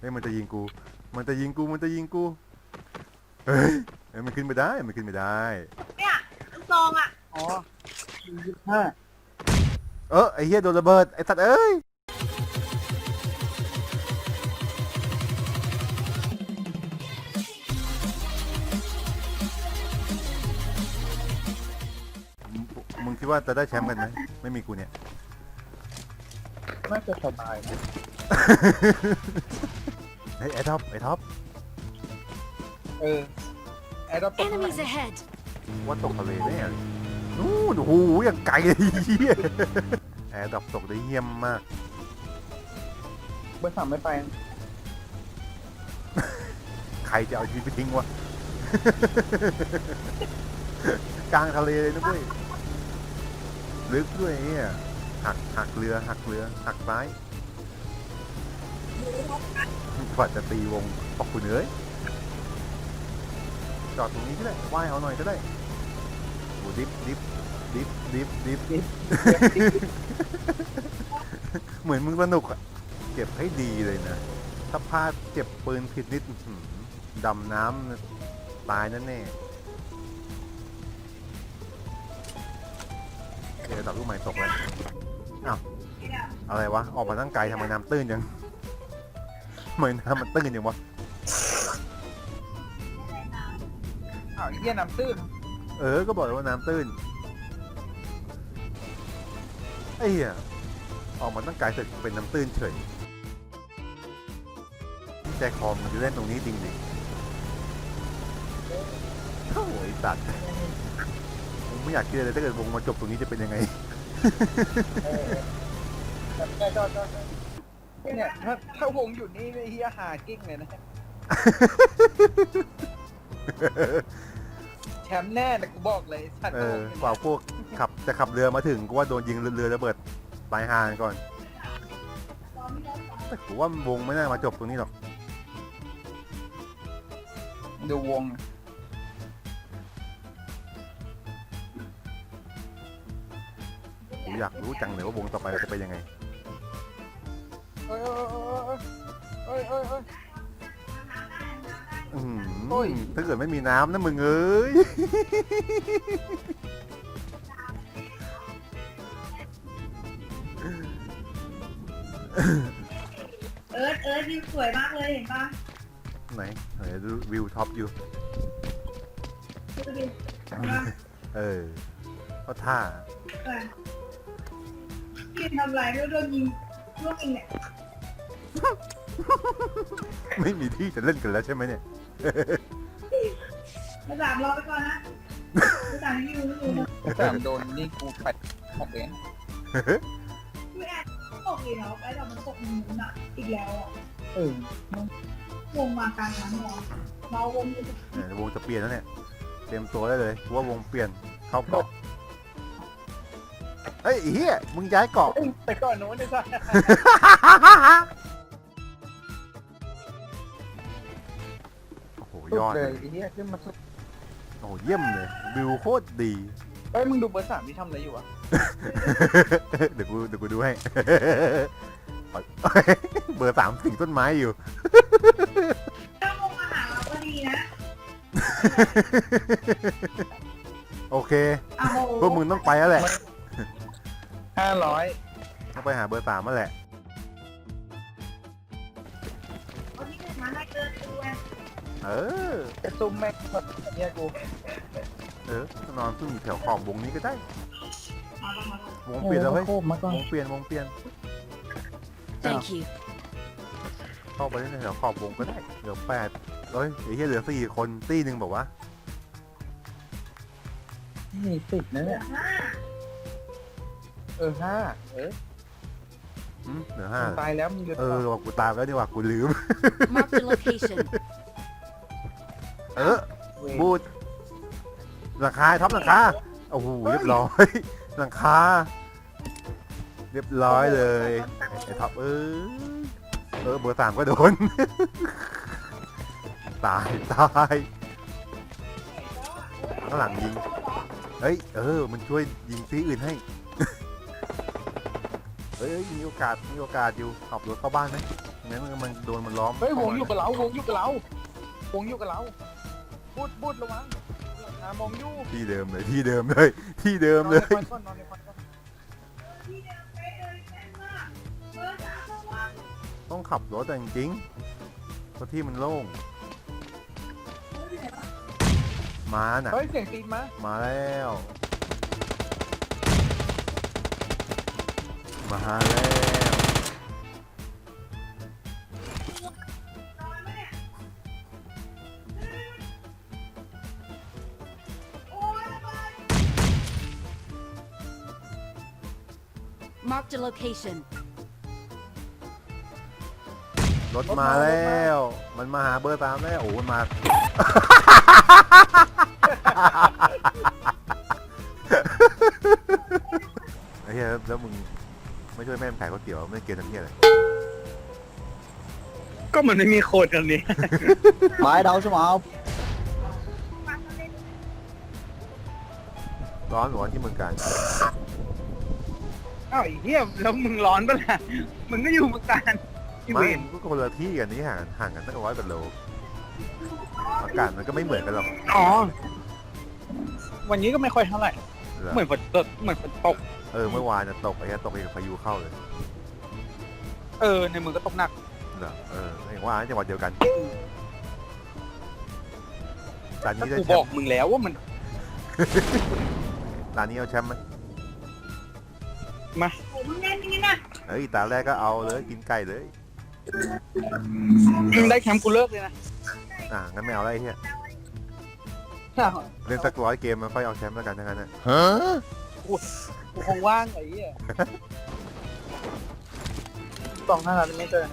เฮ้ยมันจะยิงกู มันจะยิงกู มันจะยิงกู เฮ้ยเฮ้ยมันขึ้นไม่ได้ มันขึ้นไม่ได้ เนี่ยลูกซองอะอ๋อยี่ห้าเออไอ้เหี้ยโดนระเบิด ไอ้สัตว์เอ้ย มึงมึงคิดว่าจะได้แชมป์กันไหม ไม่มีกูเนี่ย น่าจะสบายนะ เฮ้ยไอ้ท็อปไอ้ท็อปเออไอ้เราตกข้างหลัง Enemies ahead! ว่าตกทะเลแน่เลยนู่นโอ้โหอย่างไกลเลยเหี้ยแอร์ดับตกได้เยี่ยมมาก เบอร์สามไม่ไปใครจะเอาชีวิตไปทิ้งวะ กลางทะเลเลยนะเว้ยลึกด้วยเนี่ยหักหักเรือหักเรือหักซ้าย กว่าจะตีวงบอกคุณเอ้ยจอดตรงนี้ก็ได้ว่ายเอาหน่อยก็ได้โอ้ดิฟดิฟดิฟดิฟดิฟดิฟเหมือนมึงสนุกอะเก็บให้ดีเลยนะ ถ้าพลาดเจ็บปืนผิดนิดอื้อหือดำน้ำตายแน่แน่ๆเดี๋ยวดับลูกใหม่ตกแล้วอ้าวอะไรวะ ออกมาตั้งไกลทำไมน้ำตื้นยังทำ ไมน้ำมันตื้นยังวะอ้าวเยี่ยน้ำตื้นเออ ก็บอกเลยว่าน้ำตื้นไอ้เหี้ยออกมาตั้งไกลเสร็จเป็นน้ำตื้นเฉยใจคอมมันจะเล่นตรงนี้จริงดิโอ้ยสัตว์ผมไม่อยากคิดเลยถ้าเกิดวงมาจบตรงนี้จะเป็นยังไง เออได้ได้ได้ได้เนี่ยถ้าถ้าวงอยู่นี่ไอ้เฮียหากิ้งเลยนะ แชมป์แน่นะกูบอกเลยสัตว์เอโลอกกว่าพวกขับจะขับเรือมาถึงก็ว่าโดนยิงเรือระเบิดตายห่างก่อน แต่ผมว่าวงไม่น่ามาจบตรงนี้หรอก ดูวงผมอยากรู้จังเลยว่าวงต่อไปจะเป็นยังไงเอ้ยเอ้ยเอ้ยเอ้ย อื้อหืโอ้ย ถ้าเกิดไม่มีน้ำนะมึงเอ้ย เอิร์ธเอิร์ธวิวสวยมากเลยเห็นปะไหนไหนดูวิวท็อปอยู่ ดูดิเห็นปะเออก็ท่า เออพี่ทำไรไม่รู้โดนยิง ลูกยิงเนี่ยไม่มีที่จะเล่นกันแล้วใช่ไหมเนี่ย มาสามรอไปก่อนนะมาสามวิวไม่รู้นะสามโดนนี่กูปัดหมดเลยไม่แอบตกอีกแล้วไอ้เรามันตกมุมอะอีกแล้วอะเออวงมากลางน้ำเหรอเราวงอยู่เออวงจะเปลี่ยนแล้วเนี่ย เตรียมตัวได้เลยว่าวงเปลี่ยนเข้าเกาะ เฮ้ยไอ้เฮียมึงย้ายเกาะเอ้ยไปก่อนโน้นเลยสัตว์โอ้โหสุยดอดเลเลยยไอ้เหี้ยขึ้นมาสุดโอ้โหเยี่ยมเลยวิวโคตรดี เอ้ยมึงดูเบอร์สามที่ทำอะไรอยู่วะเดี๋ยวกูเดี๋ยวกูดูให้ เบอร์สามสิงต้นไม้อยู่ ถ้าวงมาหาเราก็ดีนะโอเคอ้าวพวกมึงต้องไปแล้วแหละ ห้าร้อยต้องไปหาเบอร์สามมาแหละ เอาที่หนึ่งมาให้เดินดูไงเออ จะซุ่มแม่งแบบเนี่ยกูเออ นอนซึ่งอยู่แถวขอบวงนี้ก็ได้มาลงมาลงวงเปลี่ยนแล้วเฮ้ยโคบมาก่อนวงเปลี่ยน วงเปลี่ยน Thank you. เข้าไปในแถวขอบวงก็ได้ เหลือแปดเอ้ยไอ้เหี้ยเหลือสี่คนตีหนึ่งบอกว่า นี่สิบนะเนี่ยห้า เออห้าเอออืมเหลือห้ามึงตายแล้วมึงจะเออว่ากูตามแล้วนี่ว่ากูลืม Marked a location. เออเว้ยบูดหลังคาท็อปหลังคาโอ้โหเรียบร้อย หลังคาเรียบร้อยเลยไอ้ท็อปเออเออเบอร์สามก็โดน ตายตายข้างหลังยิงเฮ้ยเออ มันช่วยยิงซีอื่นให้ เฮ้ยมีโอกาสมีโอกาสอยู่ขับรถเข้าบ้านไหมงั้นมันโดนมันล้อมเฮ้ยวงอยู่กับเราวงอยู่กับเราวงอยู่กับเราบูดบูดระวังหามองอยู่ที่เดิมเลยที่เดิมเลย ที่เดิมนอนเลในยควันก่อนนอนในควันก่อนที่เดิมไปเลยแค่ว่าเบอร์สามระวังต้องขับรถแต่จริงๆเพราะที่มันโล่งมาน่ะเฮ้ยเสียงตีนมามาแล้ว มาหาแล้วนอนไหมเนี่ยโอ้ยระเบิด Marked a location. รถมาแล้ว มันมาหาเบอร์ตามแล้ว โอ้มันมา ช่วยแม่มขายก๋วยเตี๋ยวไม่เกณฑ์ทำเหี้ยอะไรก็มันไม่มีโคดกันนี้ Bãi đâu số 1ร้อนร้อนที่เมืองการอ้าวไอ้เหี้ยแล้วมึงร้อนปะล่ะมึงก็อยู่เมืองการที่ไม่เวนก็คนละที่กันนี่ห่างห่างกันตั้งร้อยกว่าโลอากาศมันก็ไม่เหมือนกันหรอกอ๋อ วันนี้ก็ไม่ค่อยเท่าไหร่เหรอเหมือนฝนตกเหมือนฝนตก เออเมื่อวานจะตกไอ้เหี้ยตกอีกพายุเข้าเลยเออ ในเมืองก็ตกหนัก เหรอเอออย่างว่าจังหวัดเดียวกันร้านถ้านี้ได้กูแชบอมกป์มึงแล้วว่ามันร้านนี้เอาแชมป์ไหมโอ้มึงเล่นอย่างนี้นะเฮ้ยตาแรกก็เอาเลยกินไก่เลย มึงได้แคมป์กูเลิกเลยนะอะงั้นไม่เอาแล้วไรเฮียอ้าวเล่นสักร้อยเกมมันค่อยเอาแชมป์แล้วกันทั้งนั้นนะ กูคงว่างไอ้เหี้ยสองห้าเราไม่เจอ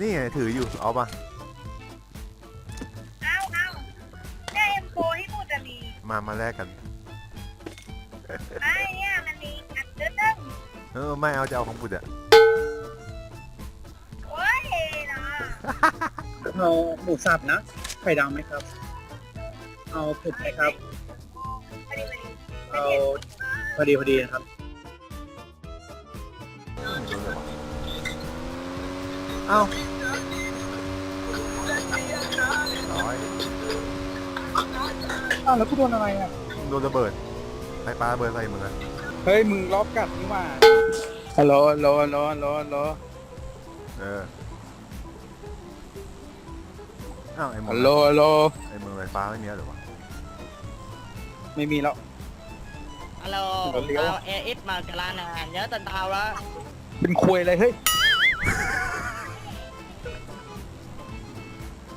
นี่ไงถืออยู่เอามาเอาเอาได้เอ็มโฟให้พูดจะมีมามาแลกกัน ไอ้เนี่ยมันมีอันเดิมเออไม่เอาจะเอาของบุตรอะโอ้ยนะเอาหมูสับนะ ไข่ดาวไหมครับ เอาเผ็ดไหมครับพอดีพอดี เอาพอดีพอดีนะครับ เอ้าร้อยอ้าวแล้วกูโดนอะไรอะ โดนระเบิดใครปาระเบิดใส่มึงอะเฮ้ย มึงรอบกัดนี่หว่าฮัลโหลฮัลโหลฮัลโหลฮัลโหลฮัลโหลเอออ้าวไอ้มึงฮัลโหลฮัลโหลไอ้มึงไฟฟ้าไม่มีแล้วเหรอวะไม่มีแล้ว alo Rồi liễu. tao EX mà cà la nè nhớ tên tao đó เป็นควยเลยเฮ้ย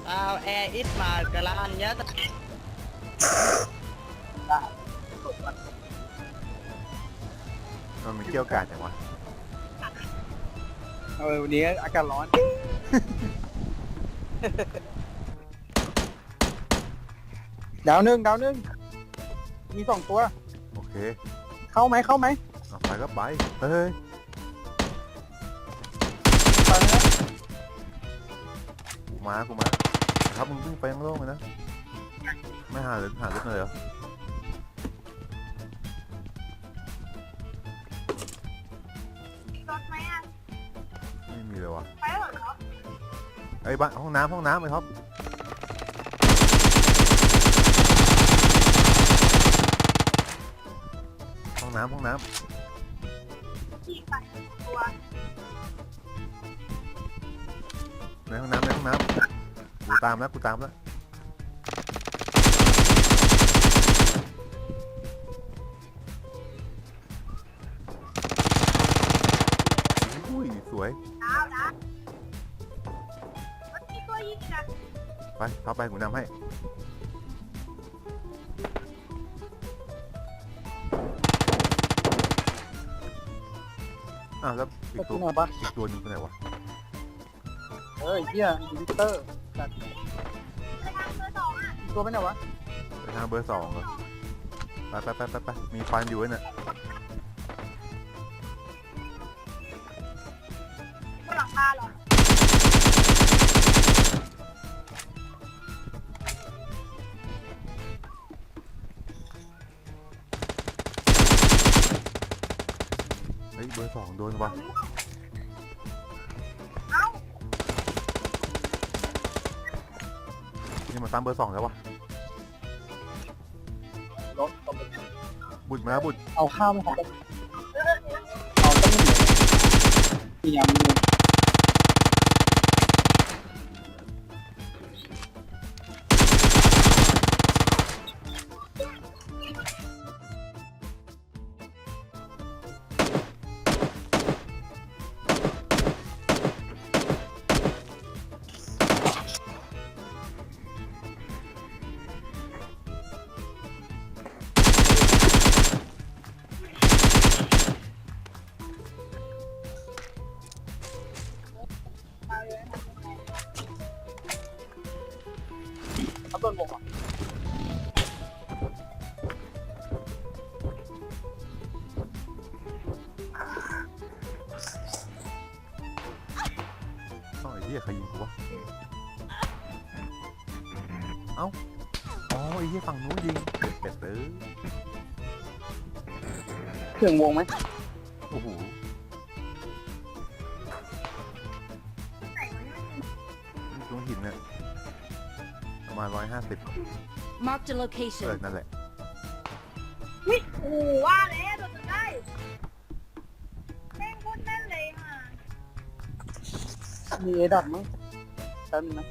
tao EX mà cà la nhớ tên มันมีเกี่ยวกาดอย่างวะเออวันนี้อากาศร้อน ดาวหนึ่งดาวหนึ่งมีสองตัวโอ เคเข้าไหมเข้าไหมเอาไปก็ไปเฮ้ยไปนะกูมากูมาครับมึงวิ่งไปยังโล่งเลยนะไม่หาหรือหารถเลยเหรอมีรถไหมอะไม่มีเลยวะไปแล้วเหรอไอ้ยบ้านห้องน้ำห้องน้ำไอ้ท็อปห้อง น้ำห้องน้ขี่ไปตัวำในห้องน้ำในห้องน้ำกูตามแล้วกูตามแล้วอุ้ยสวยดาวนะมันมีตัวยิงนะไปท็อปไปกูนำให้ อ้าวแล้วอีไปกตัที่วไหนปะอีกตัวหนึงไปไหนวะเฮ้ยเฮียดิจิเตอร์จัดไปทางเบอร์สองอะตัวไปไหนวะไปทางเบอร์สองเหรอไปไปไปไปไปมีฟันอยู่เนี่ย สองโดนวะนี่มาตามเบอร์สองแล้ววะรถตกบุดมาแล้วบุดเอาข้าวมาของเอาต้มหมูมียำ ยใครยิงกูวะ เอ้า อ๋อไอ้เหี้ยฝั่งนู้นยิงเป็ดเอ้ยเครื่องวงไหมโอ้โหไหนวะเนี่ยนี่ตรงหินเนี่ยประมาณร้อยห้าสิบ Marked a เออ location. นั่นแหละวิโอ้ว่าแล้ว มีเอดับมั้งแป๊บนึงนะ